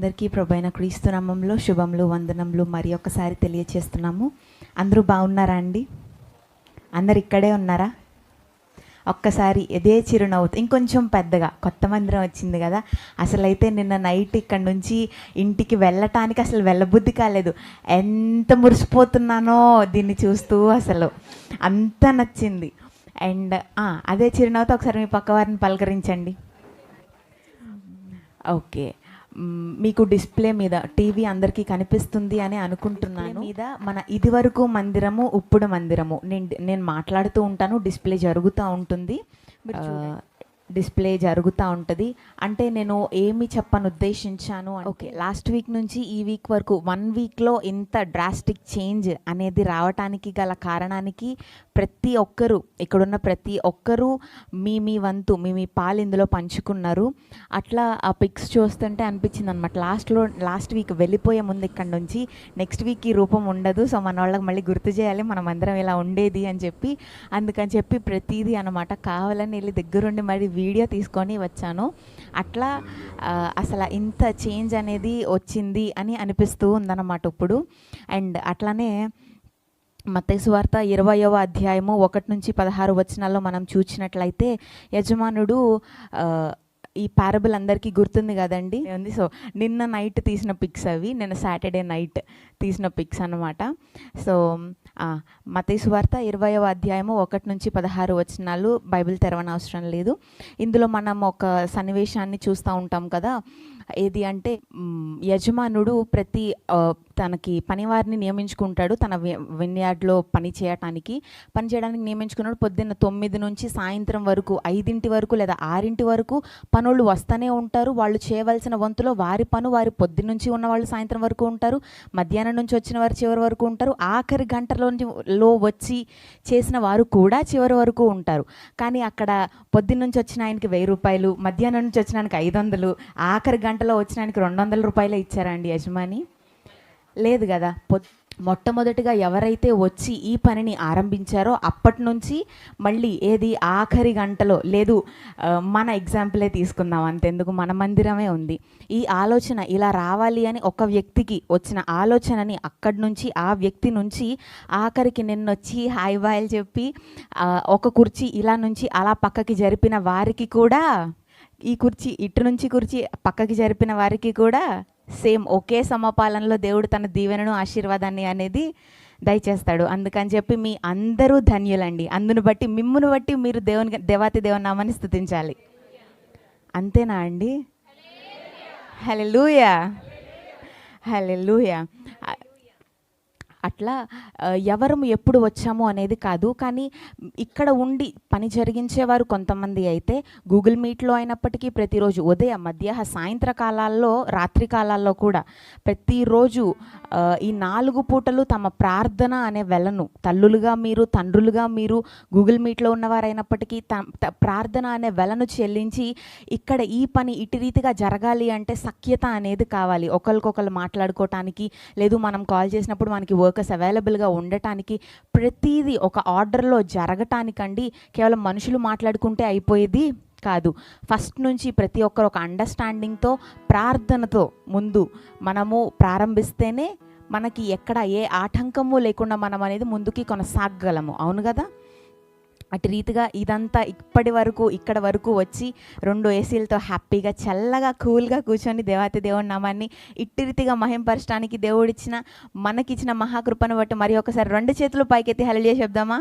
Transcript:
అందరికీ ప్రభైన క్రీస్తు నామంలో శుభములు వందనములు మరి ఒకసారి తెలియచేస్తున్నాము. అందరూ బాగున్నారా అండి? అందరు ఇక్కడే ఉన్నారా? ఒక్కసారి ఇదే చిరునవ్వుతో ఇంకొంచెం పెద్దగా కొత్త మందిరం వచ్చింది కదా. అసలైతే నిన్న నైట్ ఇక్కడ నుంచి ఇంటికి వెళ్ళటానికి అసలు వెళ్ళబుద్ధి కాలేదు. ఎంత మురిసిపోతున్నానో దీన్ని చూస్తూ అసలు. అంత నచ్చింది. అండ్ అదే చిరునవ్వుతో ఒకసారి మీ పక్క వారిని పలకరించండి. ఓకే. మీకు డిస్ప్లే మీద టీవీ అందరికీ కనిపిస్తుంది అని అనుకుంటున్నాను. మీద మన ఇదివరకు మందిరము ఇప్పుడు మందిరము. నేను నేను మాట్లాడుతూ ఉంటాను డిస్ప్లే జరుగుతూ ఉంటుంది. డిస్ప్లే జరుగుతూ ఉంటుంది. అంటే నేను ఏమి చెప్పని ఉద్దేశించాను ఓకే లాస్ట్ వీక్ నుంచి ఈ వీక్ వరకు వన్ వీక్లో ఇంత డ్రాస్టిక్ చేంజ్ అనేది రావటానికి గల కారణానికి ప్రతి ఒక్కరూ ఇక్కడున్న ప్రతి ఒక్కరూ మీ మీ వంతు మీ మీ పాలు ఇందులో పంచుకున్నారు. అట్లా ఆ పిక్స్ చూస్తుంటే అనిపించింది అనమాట లాస్ట్లో లాస్ట్ వీక్ వెళ్ళిపోయే ముందు ఇక్కడ నుంచి నెక్స్ట్ వీక్ ఈ రూపం ఉండదు. సో మన వాళ్ళకి మళ్ళీ గుర్తు చేయాలి మనం అందరం ఇలా ఉండేది అని చెప్పి అందుకని చెప్పి ప్రతిదీ అనమాట కావాలని వెళ్ళి దగ్గరుండి మరి వీడియో తీసుకొని వచ్చాను. అట్లా అసలు ఇంత చేంజ్ అనేది వచ్చింది అని అనిపిస్తూ ఉందన్నమాట ఇప్పుడు. అండ్ అట్లానే మతేశ్వార్త వార్త ఇరవయవ అధ్యాయము ఒకటి నుంచి పదహారు వచనాల్లో మనం చూసినట్లయితే యజమానుడు ఈ పారబుల్ అందరికీ గుర్తుంది కదండి? ఉంది. సో నిన్న నైట్ తీసిన పిక్స్ అవి నిన్న సాటర్డే నైట్ తీసిన పిక్స్ అనమాట సో మతేశ్వార్త ఇరవయవ అధ్యాయము ఒకటి నుంచి పదహారు వచనాలు బైబిల్ తెరవనవసరం లేదు. ఇందులో మనం ఒక సన్నివేశాన్ని చూస్తూ ఉంటాం కదా. ఏది అంటే యజమానుడు ప్రతి తనకి పనివారిని నియమించుకుంటాడు. తన విన్యార్డ్లో పని చేయటానికి పని చేయడానికి నియమించుకున్నాడు. పొద్దున్న తొమ్మిది నుంచి సాయంత్రం వరకు ఐదింటి వరకు లేదా ఆరింటి వరకు పనులు వస్తూనే ఉంటారు. వాళ్ళు చేయవలసిన వంతులో వారి పను వారి పొద్దు నుంచి ఉన్న వాళ్ళు సాయంత్రం వరకు ఉంటారు. మధ్యాహ్నం నుంచి వచ్చిన వారు చివరి వరకు ఉంటారు. ఆఖరి గంటలో లో వచ్చి చేసిన వారు కూడా చివరి వరకు ఉంటారు. కానీ అక్కడ పొద్దున్న నుంచి వచ్చిన ఆయనకి వెయ్యి రూపాయలు మధ్యాహ్నం నుంచి వచ్చిన ఆయనకి ఐదు వందలు ఆఖరి గంట గంటలో వచ్చినానికి రెండు వందల రూపాయలు ఇచ్చారండి యజమాని. లేదు కదా పొ- మొట్టమొదటిగా ఎవరైతే వచ్చి ఈ పనిని ఆరంభించారో అప్పటి నుంచి మళ్ళీ ఏది ఆఖరి గంటలో లేదు మన ఎగ్జాంపులే తీసుకుందాం అంతెందుకు మన మందిరమే ఉంది. ఈ ఆలోచన ఇలా రావాలి అని ఒక వ్యక్తికి వచ్చిన ఆలోచనని అక్కడి నుంచి ఆ వ్యక్తి నుంచి ఆఖరికి నిన్నొచ్చి హాయ్ బాయ్ చెప్పి ఒక కుర్చీ ఇలా నుంచి అలా పక్కకి జరిపిన వారికి కూడా ఈ కుర్చీ ఇటు నుంచి కుర్చీ పక్కకి జరిపిన వారికి కూడా సేమ్ ఒకే సమపాలనలో దేవుడు తన దీవెనను ఆశీర్వాదాన్ని అనేది దయచేస్తాడు. అందుకని చెప్పి మీ అందరూ ధన్యులండి. అందును బట్టి మిమ్మును బట్టి మీరు దేవుని దేవాతి దేవుని స్థుతించాలి. అంతేనా అండి? హలెలూయా హలెలూయా అట్లా ఎవరము ఎప్పుడు వచ్చాము అనేది కాదు. కానీ ఇక్కడ ఉండి పని జరిగించేవారు కొంతమంది అయితే గూగుల్ మీట్లో అయినప్పటికీ ప్రతిరోజు ఉదయం మధ్యాహ్న సాయంత్ర కాలాల్లో రాత్రి కాలాల్లో కూడా ప్రతిరోజు ఈ నాలుగు పూటలు తమ ప్రార్థన అనే వెలను తల్లులుగా మీరు తండ్రులుగా మీరు గూగుల్ మీట్లో ఉన్నవారైనప్పటికీ త- ప్రార్థన అనే వెలను చెల్లించి ఇక్కడ ఈ పని ఇటు రీతిగా జరగాలి అంటే సఖ్యత అనేది కావాలి. ఒకరికొకరు మాట్లాడుకోవటానికి లేదు మనం కాల్ చేసినప్పుడు మనకి వర్కర్స్ అవైలబుల్గా ఉండటానికి ప్రతిదీ ఒక ఆర్డర్లో జరగటానికండి కేవలం మనుషులు మాట్లాడుకుంటే అయిపోయేది కాదు. ఫస్ట్ నుంచి ప్రతి ఒక్కరు ఒక అండర్స్టాండింగ్తో ప్రార్థనతో ముందు మనము ప్రారంభిస్తేనే మనకి ఎక్కడ ఏ ఆటంకము లేకుండా మనం అనేది ముందుకి కొనసాగగలము. అవును కదా? అటు రీతిగా ఇదంతా ఇప్పటి వరకు ఇక్కడ వరకు వచ్చి రెండు ఏసీలతో హ్యాపీగా చల్లగా కూల్గా కూర్చొని దేవాతి దేవుడి నామాన్ని ఇట్టి రీతిగా మహింపరచడానికి దేవుడిచ్చిన మనకిచ్చిన మహాకృపను బట్టి మరి ఒకసారి రెండు చేతులు పైకెత్తి హెల్ప్ చేసి చెప్దామా?